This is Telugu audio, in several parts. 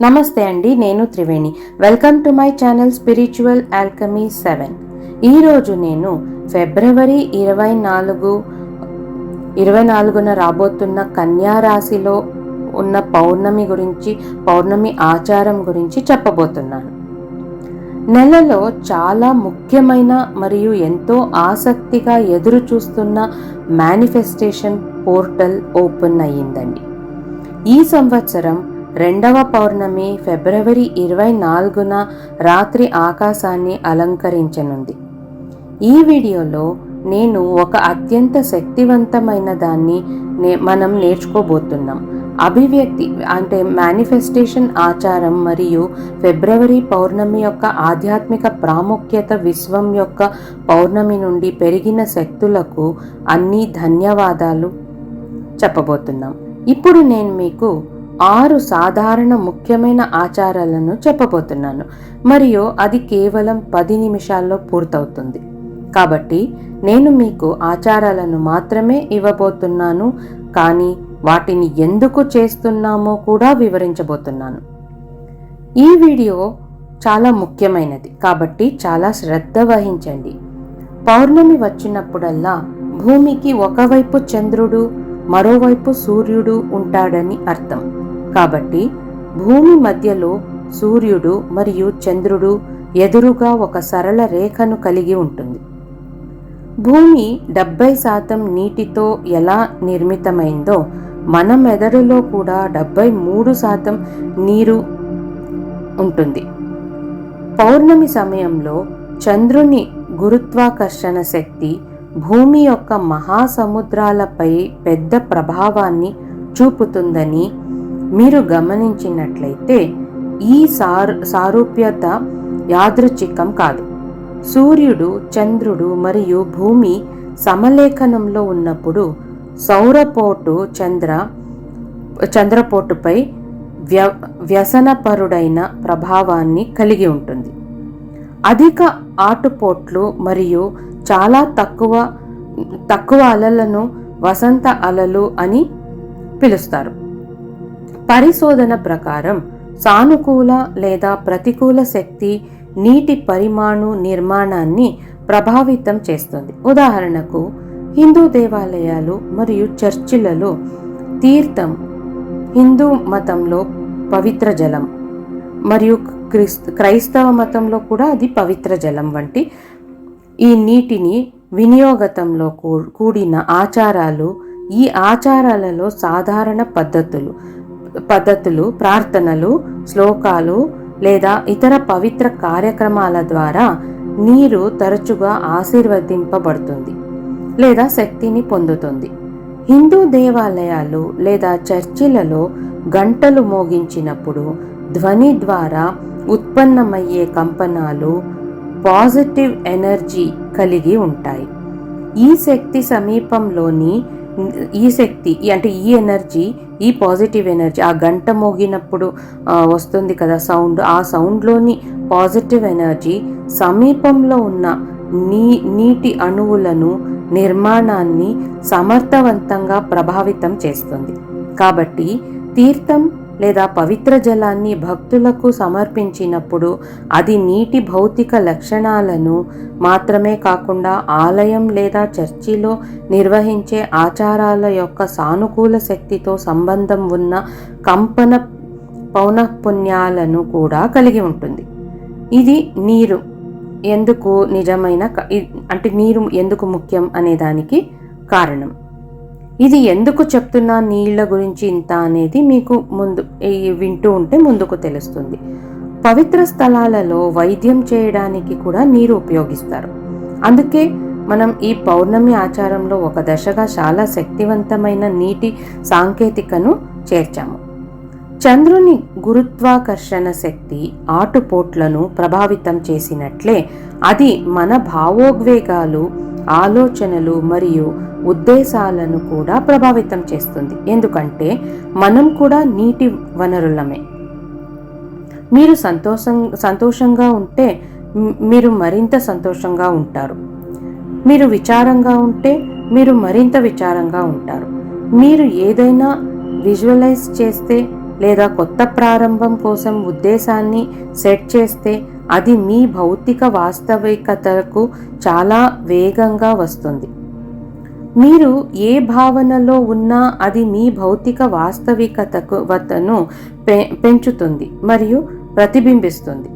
నమస్తే అండి నేను Triveni. Welcome to my channel spiritual alchemy seven ఈరోజు నేను ఫిబ్రవరి ఇరవై నాలుగు ఇరవై నాలుగున రాబోతున్న కన్యా రాశిలో ఉన్న పౌర్ణమి గురించి పౌర్ణమి ఆచారం గురించి చెప్పబోతున్నాను. నెలలో చాలా ముఖ్యమైన మరియు ఎంతో ఆసక్తిగా ఎదురు చూస్తున్న మేనిఫెస్టేషన్ పోర్టల్ ఓపెన్ అయ్యిందండి. ఈ సంవత్సరం రెండవ పౌర్ణమి ఫిబ్రవరి ఇరవై నాలుగున రాత్రి ఆకాశాన్ని అలంకరించనుంది. ఈ వీడియోలో నేను ఒక అత్యంత శక్తివంతమైన దాన్ని మనం నేర్చుకోబోతున్నాం. అభివ్యక్తి అంటే మేనిఫెస్టేషన్ ఆచారం మరియు ఫిబ్రవరి పౌర్ణమి యొక్క ఆధ్యాత్మిక ప్రాముఖ్యత విశ్వం యొక్క పౌర్ణమి నుండి పెరిగిన శక్తులకు అన్ని ధన్యవాదాలు చెప్పబోతున్నాం. ఇప్పుడు నేను మీకు ఆరు సాధారణ ముఖ్యమైన ఆచారాలను చెప్పబోతున్నాను. మరియు అది కేవలం పది నిమిషాల్లో పూర్తవుతుంది. కాబట్టి నేను మీకు ఆచారాలను మాత్రమే ఇవ్వబోతున్నాను కానీ వాటిని ఎందుకు చేస్తున్నామో కూడా వివరించబోతున్నాను. ఈ వీడియో చాలా ముఖ్యమైనది కాబట్టి చాలా శ్రద్ధ వహించండి. పౌర్ణమి వచ్చినప్పుడల్లా భూమికి ఒకవైపు చంద్రుడు మరోవైపు సూర్యుడు ఉంటాడని అర్థం. కాబట్టి భూమి మధ్యలో సూర్యుడు మరియు చంద్రుడు ఎదురుగా ఒక సరళ రేఖను కలిగి ఉంటుంది. భూమి డెబ్బై శాతం నీటితో ఎలా నిర్మితమైందో మన మెదడులో కూడా డెబ్బై మూడు శాతం నీరు ఉంటుంది. పౌర్ణమి సమయంలో చంద్రుని గురుత్వాకర్షణ శక్తి భూమి యొక్క మహాసముద్రాలపై పెద్ద ప్రభావాన్ని చూపుతుందని మీరు గమనించినట్లయితే ఈ సార్ సారూప్యత యాదృచ్ఛికం కాదు. సూర్యుడు చంద్రుడు మరియు భూమి సమలేఖనంలో ఉన్నప్పుడు సౌరపోటు చంద్ర చంద్రపోటుపై వ్య వ్యసనపరుడైన ప్రభావాన్ని కలిగి ఉంటుంది. అధిక ఆటుపోట్లు మరియు చాలా తక్కువ తక్కువ అలలను వసంత అలలు అని పిలుస్తారు. పరిశోధన ప్రకారం సానుకూల లేదా ప్రతికూల శక్తి నీటి పరిమాణు నిర్మాణాన్ని ప్రభావితం చేస్తుంది. ఉదాహరణకు హిందూ దేవాలయాలు మరియు చర్చిలలో తీర్థం హిందూ మతంలో పవిత్ర జలం మరియు క్రిస్- క్రైస్తవ మతంలో కూడా అది పవిత్ర జలం వంటి ఈ నీటిని వినియోగతంలో కూడిన ఆచారాలు ఈ ఆచారాలలో సాధారణ పద్ధతులు పద్ధతులు ప్రార్థనలు శ్లోకాలు లేదా ఇతర పవిత్ర కార్యక్రమాల ద్వారా నీరు తరచుగా ఆశీర్వదింపబడుతుంది లేదా శక్తిని పొందుతుంది. హిందూ దేవాలయాలు లేదా చర్చిలలో గంటలు మోగించినప్పుడు ధ్వని ద్వారా ఉత్పన్నమయ్యే కంపనాలు పాజిటివ్ ఎనర్జీ కలిగి ఉంటాయి. ఈ శక్తి సమీపంలోని ఈ శక్తి అంటే ఈ ఎనర్జీ ఈ పాజిటివ్ ఎనర్జీ ఆ గంట మోగినప్పుడు వస్తుంది కదా సౌండ్. ఆ సౌండ్లోని పాజిటివ్ ఎనర్జీ సమీపంలో ఉన్న నీ నీటి అణువులను నిర్మాణాన్ని సమర్థవంతంగా ప్రభావితం చేస్తుంది. కాబట్టి తీర్థం లేదా పవిత్ర జలాన్ని భక్తులకు సమర్పించినప్పుడు అది నీటి భౌతిక లక్షణాలను మాత్రమే కాకుండా ఆలయం లేదా చర్చిలో నిర్వహించే ఆచారాల యొక్క సానుకూల శక్తితో సంబంధం ఉన్న కంపన పౌనఃపుణ్యాలను కూడా కలిగి ఉంటుంది. ఇది నీరు ఎందుకు నిజమైన అంటే నీరు ఎందుకు ముఖ్యం అనే దానికి కారణం. ఇది ఎందుకు చెప్తున్నా నీళ్ళ గురించి ఇంత అనేది మీకు ముందు వింటూ ఉంటే ముందుకు తెలుస్తుంది. పవిత్ర స్థలాలలో వైద్యం చేయడానికి కూడా నీరు ఉపయోగిస్తారు. అందుకే మనం ఈ పౌర్ణమి ఆచారంలో ఒక దశగా చాలా శక్తివంతమైన నీటి సాంకేతికను చేర్చాము. చంద్రుని గురుత్వాకర్షణ శక్తి ఆటుపోట్లను ప్రభావితం చేసినట్లే అది మన భావోద్వేగాలు ఆలోచనలు మరియు ఉద్దేశాలను కూడా ప్రభావితం చేస్తుంది. ఎందుకంటే మనం కూడా నీటి వనరులమే. మీరు సంతోషం సంతోషంగా ఉంటే మీరు మరింత సంతోషంగా ఉంటారు. మీరు విచారంగా ఉంటే మీరు మరింత విచారంగా ఉంటారు. మీరు ఏదైనా విజువలైజ్ చేస్తే లేదా కొత్త ప్రారంభం కోసం ఉద్దేశాన్ని సెట్ చేస్తే అది మీ భౌతిక వాస్తవికతకు చాలా వేగంగా వస్తుంది. మీరు ఏ భావనలో ఉన్నా అది మీ భౌతిక వాస్తవికతకు వతను పె పెంచుతుంది మరియు ప్రతిబింబిస్తుంది.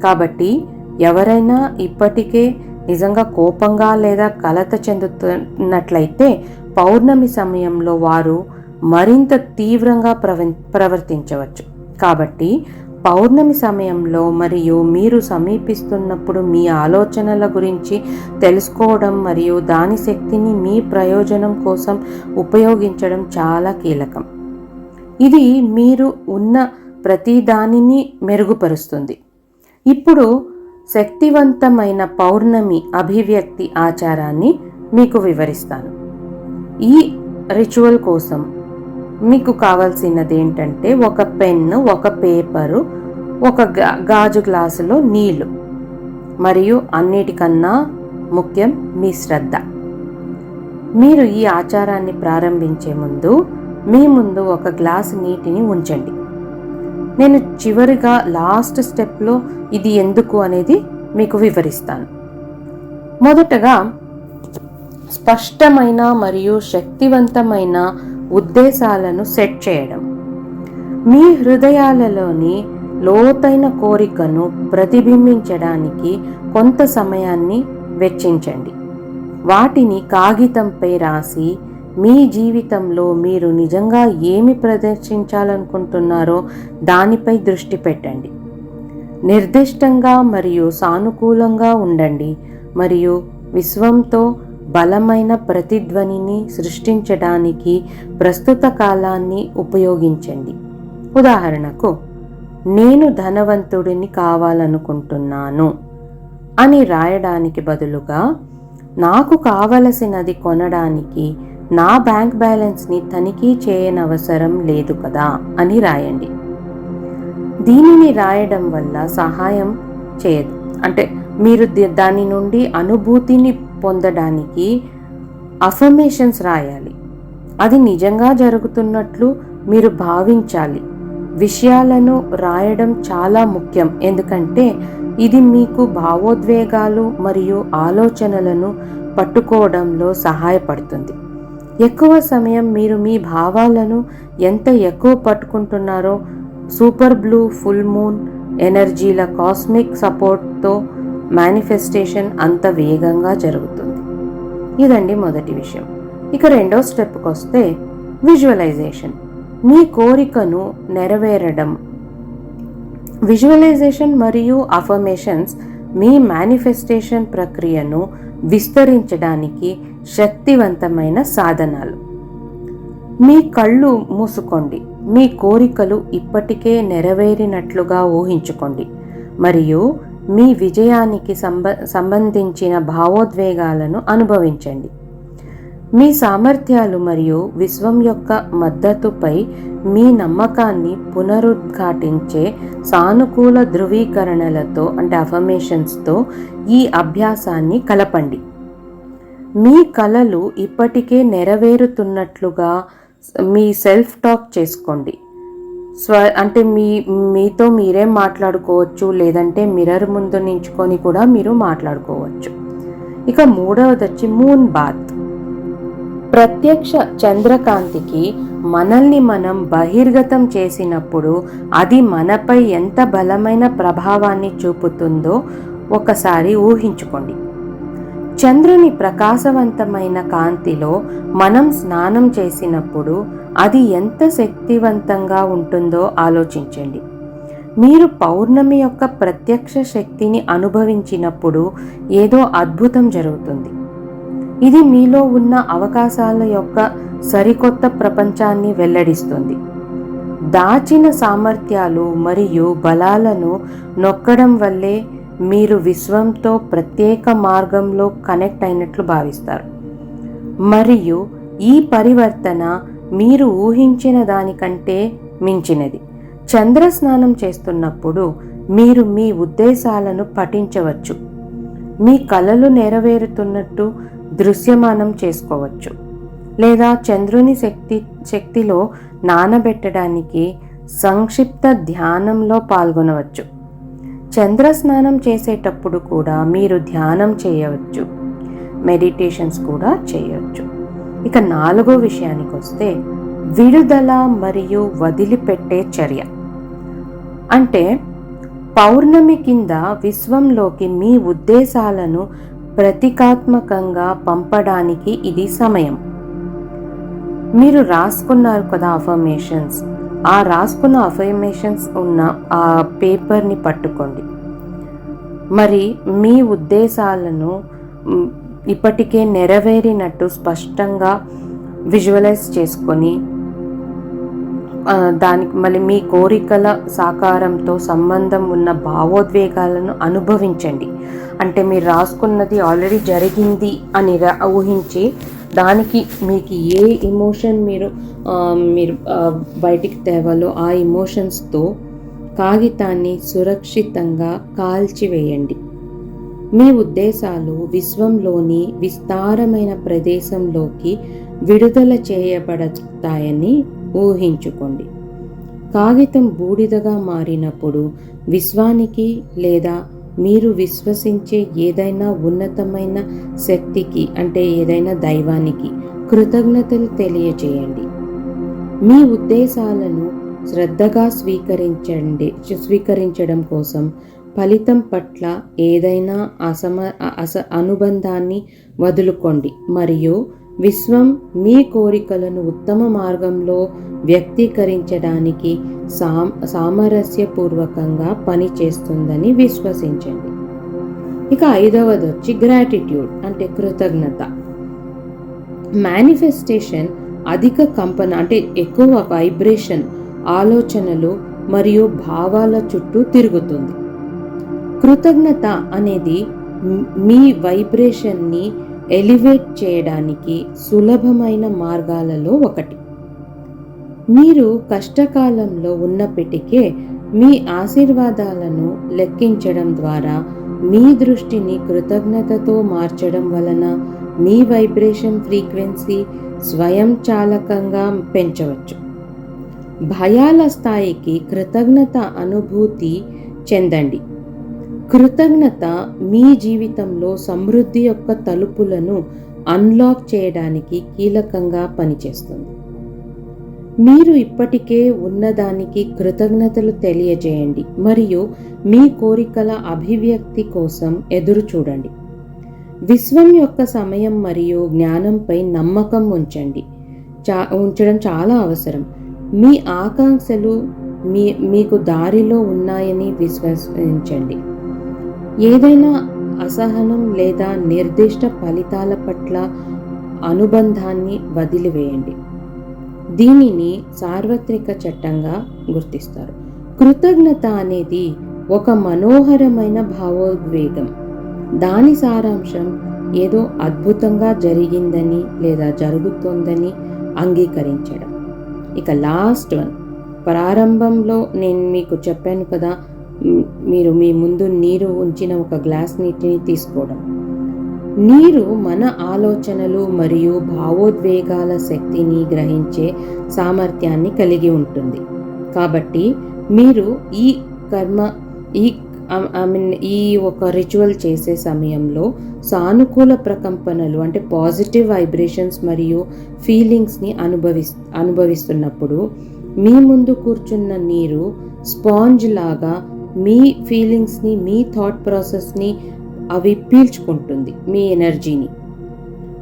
కాబట్టి ఎవరైనా ఇప్పటికే నిజంగా కోపంగా లేదా కలత చెందుతున్నట్లయితే పౌర్ణమి సమయంలో వారు మరింత తీవ్రంగా ప్రవ ప్రవర్తించవచ్చు. కాబట్టి పౌర్ణమి సమయంలో మరియు మీరు సమీపిస్తున్నప్పుడు మీ ఆలోచనల గురించి తెలుసుకోవడం మరియు దాని శక్తిని మీ ప్రయోజనం కోసం ఉపయోగించడం చాలా కీలకం. ఇది మీరు ఉన్న ప్రతి దానిని మెరుగుపరుస్తుంది. ఇప్పుడు శక్తివంతమైన పౌర్ణమి అభివ్యక్తి ఆచారాన్ని మీకు వివరిస్తాను. ఈ రిచువల్ కోసం మీకు కావాల్సినది ఏంటంటే ఒక పెన్ను ఒక పేపరు ఒక గాజు గ్లాసులో నీళ్ళు మరియు అన్నిటికన్నా ముఖ్యం మీ శ్రద్ధ. మీరు ఈ ఆచారాన్ని ప్రారంభించే ముందు మీ ముందు ఒక గ్లాసు నీటిని ఉంచండి. నేను చివరిగా లాస్ట్ స్టెప్లో ఇది ఎందుకు అనేది మీకు వివరిస్తాను. మొదటగా స్పష్టమైన మరియు శక్తివంతమైన ఉద్దేశాలను సెట్ చేయడం. మీ హృదయాలలోని లోతైన కోరికను ప్రతిబింబించడానికి కొంత సమయాన్ని వెచ్చించండి. వాటిని కాగితంపై రాసి మీ జీవితంలో మీరు నిజంగా ఏమి ప్రదర్శించాలనుకుంటున్నారో దానిపై దృష్టి పెట్టండి. నిర్దిష్టంగా మరియు సానుకూలంగా ఉండండి మరియు విశ్వంతో బలమైన ప్రతిధ్వనిని సృష్టించడానికి ప్రస్తుత కాలాన్ని ఉపయోగించండి. ఉదాహరణకు నేను ధనవంతుడిని కావాలనుకుంటున్నాను అని రాయడానికి బదులుగా నాకు కావలసినది కొనడానికి నా బ్యాంక్ బ్యాలెన్స్ని తనిఖీ చేయనవసరం లేదు కదా అని రాయండి. దీనిని రాయడం వల్ల సహాయం చేయదు. అంటే మీరు దాని నుండి అనుభూతిని పొందడానికి అఫర్మేషన్స్ రాయాలి. అది నిజంగా జరుగుతున్నట్లు మీరు భావించాలి. విషయాలను రాయడం చాలా ముఖ్యం. ఎందుకంటే ఇది మీకు భావోద్వేగాలు మరియు ఆలోచనలను పట్టుకోవడంలో సహాయపడుతుంది. ఎక్కువ సమయం మీరు మీ భావాలను ఎంత ఎక్కువ పట్టుకుంటున్నారో సూపర్ బ్లూ ఫుల్ మూన్ ఎనర్జీల కాస్మిక్ సపోర్ట్తో మేనిఫెస్టేషన్ అంత వేగంగా జరుగుతుంది. ఇదండి మొదటి విషయం. ఇక రెండో స్టెప్కి వస్తే విజువలైజేషన్. మీ కోరికను నెరవేరడం. విజువలైజేషన్ మరియు అఫర్మేషన్స్ మీ మేనిఫెస్టేషన్ ప్రక్రియను విస్తరించడానికి శక్తివంతమైన సాధనాలు. మీ కళ్ళు మూసుకోండి. మీ కోరికలు ఇప్పటికే నెరవేరినట్లుగా ఊహించుకోండి. మరియు మీ విజయానికి సంబ సంబంధించిన భావోద్వేగాలను అనుభవించండి. మీ సామర్థ్యాలు మరియు విశ్వం యొక్క మద్దతుపై మీ నమ్మకాన్ని పునరుద్ఘాటించే సానుకూల ధృవీకరణలతో అంటే అఫర్మేషన్స్తో ఈ అభ్యాసాన్ని కలపండి. మీ కలలు ఇప్పటికే నెరవేరుతున్నట్లుగా మీ సెల్ఫ్ టాక్ చేసుకోండి. స్వ అంటే మీ మీతో మీరే మాట్లాడుకోవచ్చు లేదంటే మిర్రర్ ముందు నించుకొని కూడా మీరు మాట్లాడుకోవచ్చు. ఇక మూడవది వచ్చి మూన్ బాత్ ప్రత్యక్ష చంద్రకాంతికి మనల్ని మనం బహిర్గతం చేసినప్పుడు అది మనపై ఎంత బలమైన ప్రభావాన్ని చూపుతుందో ఒకసారి ఊహించుకోండి. చంద్రుని ప్రకాశవంతమైన కాంతిలో మనం స్నానం చేసినప్పుడు అది ఎంత శక్తివంతంగా ఉంటుందో ఆలోచించండి. మీరు పౌర్ణమి యొక్క ప్రత్యక్ష శక్తిని అనుభవించినప్పుడు ఏదో అద్భుతం జరుగుతుంది. ఇది మీలో ఉన్న అవకాశాల యొక్క సరికొత్త ప్రపంచాన్ని వెల్లడిస్తుంది. దాచిన సామర్థ్యాలు మరియు బలాలను నొక్కడం వల్లే మీరు విశ్వంతో ప్రత్యేక మార్గంలో కనెక్ట్ అయినట్లు భావిస్తారు. మరియు ఈ పరివర్తన మీరు ఊహించిన దానికంటే మించినది. చంద్ర స్నానం చేస్తున్నప్పుడు మీరు మీ ఉద్దేశాలను పఠించవచ్చు. మీ కలలు నెరవేరుతున్నట్టు దృశ్యమానం చేసుకోవచ్చు. లేదా చంద్రుని శక్తి శక్తిలో నానబెట్టడానికి సంక్షిప్త ధ్యానంలో పాల్గొనవచ్చు. చంద్ర స్నానం చేసేటప్పుడు కూడా మీరు ధ్యానం చేయవచ్చు. మెడిటేషన్స్ కూడా చేయవచ్చు. ఇక నాలుగో విషయానికి వస్తే విడుదల మరియు వదిలిపెట్టే చర్య. అంటే పౌర్ణమి కింద విశ్వంలోకి మీ ఉద్దేశాలను ప్రతీకాత్మకంగా పంపడానికి ఇది సమయం. మీరు రాసుకున్నారు కదా అఫర్మేషన్స్ ఆ రాసుకున్న అఫర్మేషన్స్ ఉన్న ఆ పేపర్ని పట్టుకోండి. మరి మీ ఉద్దేశాలను ఇప్పటికే నెరవేరినట్టు స్పష్టంగా విజువలైజ్ చేసుకొని దానికి మళ్ళీ మీ కోరికల సాకారంతో సంబంధం ఉన్న భావోద్వేగాలను అనుభవించండి. అంటే మీరు రాసుకున్నది ఆల్రెడీ జరిగింది అని ఊహించి దానికి మీకు ఏ ఎమోషన్ మీరు మీరు బయటికి తేవాలో ఆ ఎమోషన్స్తో కాగితాన్ని సురక్షితంగా కాల్చివేయండి. మీ ఉద్దేశాలు విశ్వంలోని విస్తారమైన ప్రదేశంలోకి విడుదల చేయబడతాయని ఊహించుకోండి. కాగితం బూడిదగా మారినప్పుడు విశ్వానికి లేదా మీరు విశ్వసించే ఏదైనా ఉన్నతమైన శక్తికి అంటే ఏదైనా దైవానికి కృతజ్ఞతలు తెలియజేయండి. మీ ఉద్దేశాలను శ్రద్ధగా స్వీకరించండి స్వీకరించడం కోసం ఫలితం పట్ల ఏదైనా అసమ అస అనుబంధాన్ని వదులుకోండి. మరియు విశ్వం మీ కోరికలను ఉత్తమ మార్గంలో వ్యక్తీకరించడానికి సామ్ సామరస్యపూర్వకంగా పనిచేస్తుందని విశ్వసించండి. ఇక ఐదవది వచ్చి గ్రాటిట్యూడ్ అంటే కృతజ్ఞత. మేనిఫెస్టేషన్ అధిక కంపన అంటే ఎక్కువ వైబ్రేషన్ ఆలోచనలు మరియు భావాల చుట్టూ తిరుగుతుంది. కృతజ్ఞత అనేది మీ వైబ్రేషన్ని ఎలివేట్ చేయడానికి సులభమైన మార్గాలలో ఒకటి. మీరు కష్టకాలంలో ఉన్నప్పటికే మీ ఆశీర్వాదాలను లెక్కించడం ద్వారా మీ దృష్టిని కృతజ్ఞతతో మార్చడం వలన మీ వైబ్రేషన్ ఫ్రీక్వెన్సీ స్వయంచాలకంగా పెంచవచ్చు. భయాల స్థాయికి కృతజ్ఞత అనుభూతి చెందండి. కృతజ్ఞత మీ జీవితంలో సమృద్ధి యొక్క తలుపులను అన్లాక్ చేయడానికి కీలకంగా పనిచేస్తుంది. మీరు ఇప్పటికే ఉన్నదానికి కృతజ్ఞతలు తెలియజేయండి మరియు మీ కోరికల అభివ్యక్తి కోసం ఎదురు చూడండి. విశ్వం యొక్క సమయం మరియు జ్ఞానంపై నమ్మకం ఉంచండి. చా ఉంచడం చాలా అవసరం. మీ ఆకాంక్షలు మీ మీకు దారిలో ఉన్నాయని విశ్వసించండి. ఏదైనా అసహనం లేదా నిర్దిష్ట ఫలితాల పట్ల అనుబంధాన్ని వదిలివేయండి. దీనిని సార్వత్రిక చట్టంగా గుర్తిస్తారు. కృతజ్ఞత అనేది ఒక మనోహరమైన భావోద్వేగం. దాని సారాంశం ఏదో అద్భుతంగా జరిగిందని లేదా జరుగుతోందని అంగీకరించడం. ఇక లాస్ట్ వన్. ప్రారంభంలో నేను మీకు చెప్పాను కదా మీరు మీ ముందు నీరు ఉంచిన ఒక గ్లాస్ నీటిని తీసుకోవడం. నీరు మన ఆలోచనలు మరియు భావోద్వేగాల శక్తిని గ్రహించే సామర్థ్యాన్ని కలిగి ఉంటుంది. కాబట్టి మీరు ఈ కర్మ ఈ ఐ మీన్ ఈ ఒక రిచువల్ చేసే సమయంలో సానుకూల ప్రకంపనలు అంటే పాజిటివ్ వైబ్రేషన్స్ మరియు ఫీలింగ్స్ని అనుభవి అనుభవిస్తున్నప్పుడు మీ ముందు కూర్చున్న నీరు స్పాంజ్ లాగా మీ ఫీలింగ్స్ని మీ థాట్ ప్రాసెస్ని అవి పీల్చుకుంటుంది మీ ఎనర్జీని.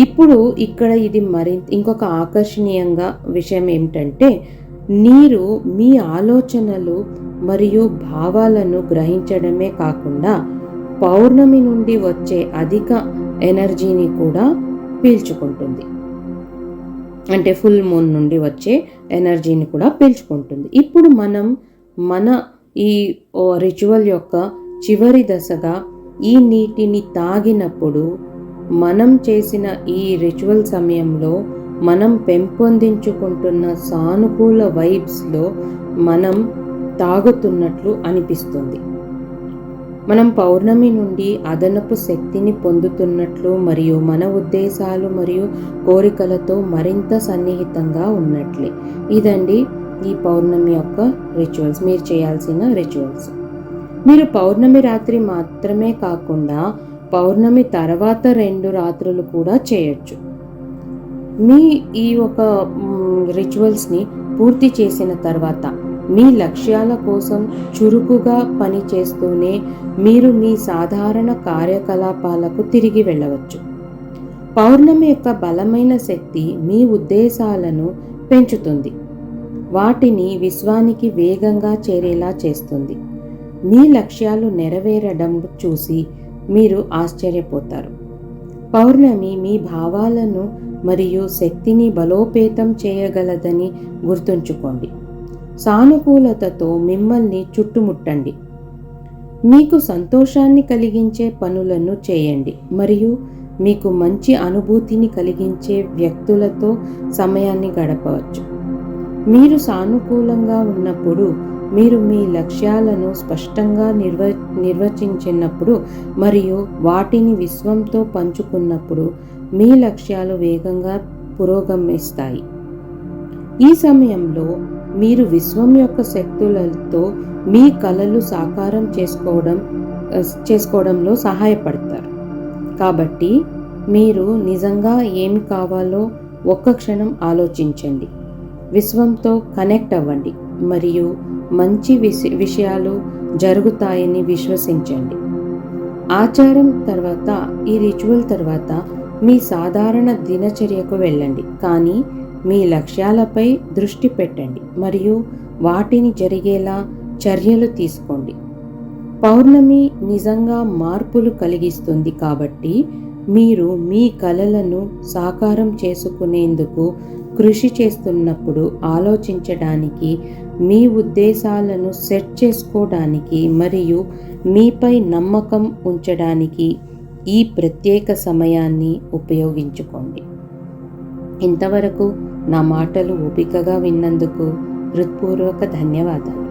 ఇప్పుడు ఇక్కడ ఇది మరింత ఇంకొక ఆకర్షణీయంగా విషయం ఏమిటంటే నీరు మీ ఆలోచనలు మరియు భావాలను గ్రహించడమే కాకుండా పౌర్ణమి నుండి వచ్చే అధిక ఎనర్జీని కూడా పీల్చుకుంటుంది. అంటే ఫుల్ మూన్ నుండి వచ్చే ఎనర్జీని కూడా పీల్చుకుంటుంది. ఇప్పుడు మనం మన ఈ రిచువల్ యొక్క చివరి దశగా ఈ నీటిని తాగినప్పుడు మనం చేసిన ఈ రిచువల్ సమయంలో మనం పెంపొందించుకుంటున్న సానుకూల వైబ్స్లో మనం తాగుతున్నట్లు అనిపిస్తుంది. మనం పౌర్ణమి నుండి అదనపు శక్తిని పొందుతున్నట్లు మరియు మన ఉద్దేశాలు మరియు కోరికలతో మరింత సన్నిహితంగా ఉన్నట్లే. ఇదండి ఈ పౌర్ణమి యొక్క రిచువల్స్ మీరు చేయాల్సిన రిచువల్స్ మీరు పౌర్ణమి రాత్రి మాత్రమే కాకుండా పౌర్ణమి తర్వాత రెండు రాత్రులు కూడా చేయొచ్చు. మీ ఈ ఒక రిచువల్స్ని పూర్తి చేసిన తర్వాత మీ లక్ష్యాల కోసం చురుకుగా పని చేస్తూనే మీరు మీ సాధారణ కార్యకలాపాలకు తిరిగి వెళ్ళవచ్చు. పౌర్ణమి యొక్క బలమైన శక్తి మీ ఉద్దేశాలను పెంచుతుంది. వాటిని విశ్వానికి వేగంగా చేరేలా చేస్తుంది. మీ లక్ష్యాలు నెరవేరడం చూసి మీరు ఆశ్చర్యపోతారు. పౌర్ణమి మీ భావాలను మరియు శక్తిని బలోపేతం చేయగలదని గుర్తుంచుకోండి. సానుకూలతతో మిమ్మల్ని చుట్టుముట్టండి. మీకు సంతోషాన్ని కలిగించే పనులను చేయండి మరియు మీకు మంచి అనుభూతిని కలిగించే వ్యక్తులతో సమయాన్ని గడపవచ్చు. మీరు సానుకూలంగా ఉన్నప్పుడు మీరు మీ లక్ష్యాలను స్పష్టంగా నిర్వ నిర్వచించినప్పుడు మరియు వాటిని విశ్వంతో పంచుకున్నప్పుడు మీ లక్ష్యాలు వేగంగా పురోగమిస్తాయి. ఈ సమయంలో మీరు విశ్వం యొక్క శక్తులతో మీ కలలు సాకారం చేసుకోవడం చేసుకోవడంలో సహాయపడతారు. కాబట్టి మీరు నిజంగా ఏమి కావాలో ఒక్క క్షణం ఆలోచించండి. విశ్వంతో కనెక్ట్ అవ్వండి మరియు మంచి విష విషయాలు జరుగుతాయని విశ్వసించండి. ఆచారం తర్వాత ఈ రిచువల్ తర్వాత మీ సాధారణ దినచర్యకు వెళ్ళండి. కానీ మీ లక్ష్యాలపై దృష్టి పెట్టండి మరియు వాటిని జరిగేలా చర్యలు తీసుకోండి. పౌర్ణమి నిజంగా మార్పులు కలిగిస్తుంది కాబట్టి మీరు మీ కలలను సాకారం చేసుకునేందుకు కృషి చేస్తున్నప్పుడు ఆలోచించడానికి మీ ఉద్దేశాలను సెట్ చేసుకోవడానికి మరియు మీపై నమ్మకం ఉంచడానికి ఈ ప్రత్యేక సమయాన్ని ఉపయోగించుకోండి. ఇంతవరకు నా మాటలు ఓపికగా విన్నందుకు హృత్పూర్వక ధన్యవాదాలు.